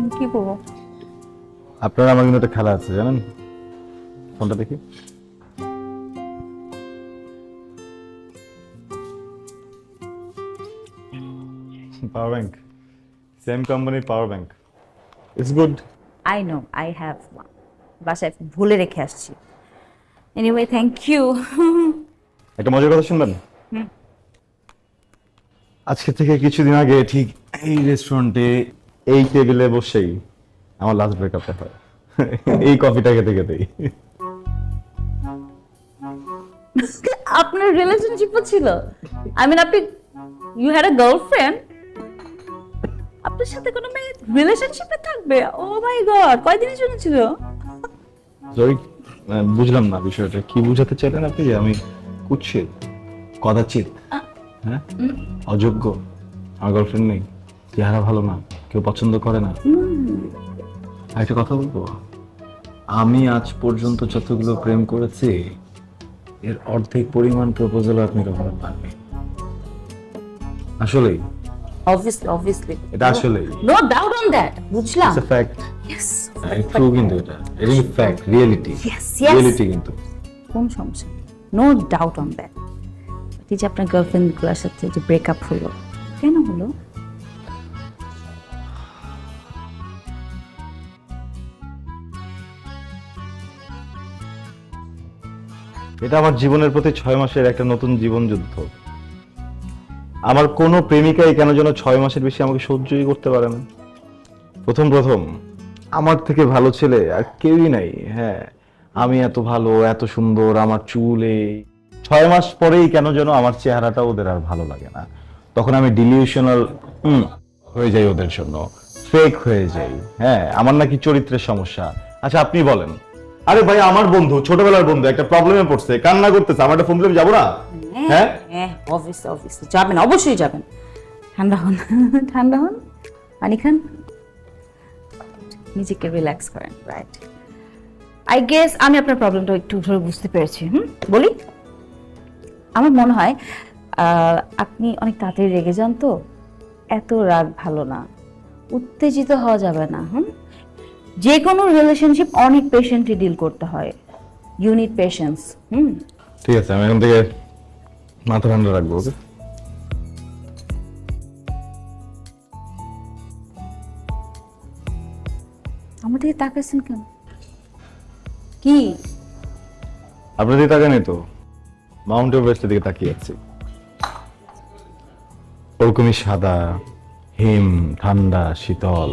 হুম, কি করব? আপনার আমার কিন্তু একটা খেলা আছে জানেন? ফোনটা দেখি। পাওয়ার ব্যাংক সেম কোম্পানির power bank it's good I know I have বাসায় ভুলে রেখে আসছি। এনিওয়ে থ্যাংক ইউ একটা মজার কথা শুনবেন? আজকে থেকে কিছুদিন আগে ঠিক এই রেস্টুরেন্টে এই টেবিলে বসেই আমার লাস্ট ব্রেকআপটা হয়। এই কফিটা খেতে খেতেই। আপনার রিলেশনশিপও ছিল। আই মিন আপনি ইউ হ্যাড আ গার্লফ্রেন্ড আপনার সাথে কোনো মেয়ে রিলেশনশিপে থাকবে? ও মাই গড কয়দিনের জন্য ছিল? সরি বুঝলাম না বিষয়টা। কি বুঝাতে চাইলেন আপনি? যে আমি কুচ্ছিত কদাচিত হ্যাঁ? অযোগ্য। আমার গার্লফ্রেন্ড নেই। চেহারা ভালো না। কেউ পছন্দ করে না। আর একটা কথা বলব? আমি আজ পর্যন্ত যতগুলো প্রেম করেছি এর অর্ধেক পরিমাণ প্রপোজাল আপনি কখনো পাননি। আসলেই। অবভিয়াসলি অবভিয়াসলি এটা আসলেই। নো ডাউট অন দ্যাট বুঝলাম। ইটস ফ্যাক্ট ইয়েস ট্রু কিন্তু এটা। এটা কিন্তু fact reality Yes, yes. Reality কিন্তু। কোন সমস্যা নো ডাউট অন দ্যাট এই যে আপনার গার্লফ্রেন্ডগুলোর সাথে যে ব্রেকআপ হলো কেন হলো? এটা আমার জীবনের প্রতি ছয় মাসের একটা নতুন জীবন যুদ্ধ। আমার কোনো প্রেমিকাই কেন যেন ছয় মাসের বেশি আমাকে সহ্যই করতে পারে না। প্রথম প্রথম, আমার থেকে ভালো ছেলে আর কেউই নাই হ্যাঁ আমি এত ভালো, এত সুন্দর, আমার চুলে ছয় মাস পরেই কেন যেন আমার চেহারাটা ওদের আর ভালো লাগে না। তখন আমি ডিলিউশনাল হয়ে যাই ওদের জন্য ফেক হয়ে যাই হ্যাঁ আমার নাকি চরিত্রের সমস্যা। আচ্ছা আপনি বলেন আরে ভাই আমার বন্ধু ছোটবেলার বন্ধু একটা প্রবলেমে পড়ছে কান্না করতেছে আমার একটা ফোন দিলে যাব না? হ্যাঁ হ্যাঁ? অবভিয়াসলি অবভিয়াসলি যাবেন অবশ্যই যাবেন। ঠান্ডা হন ঠান্ডা হন। পানি খান। নিজেকে রিল্যাক্স করেন রাইট আই গেস আমি আপনার প্রবলেমটা একটু ধরে বুঝতে পেরেছি হুম? বলি? আমার মনে হয় আহ, আপনি অনেক তাড়াতাড়ি রেগে যান তো। এত রাগ ভালো না। উত্তেজিত হওয়া যাবে না হুম? যে কোনো রিলেশনশিপ অনেক পেশেন্টলি ডিল করতে হয়। ইউনিট পেশেন্স হুম? ঠিক আছে আমি এখন থেকে মাথা ঠান্ডা রাখব ওকে? আমার দিকে তাকাচ্ছেন কেন? কি? আপনার দিকে তাকানি তো? মাউন্ট এভারেস্টের দিকে তাকিয়ে আছি। ওরকমই সাদা হিম ঠান্ডা শীতল।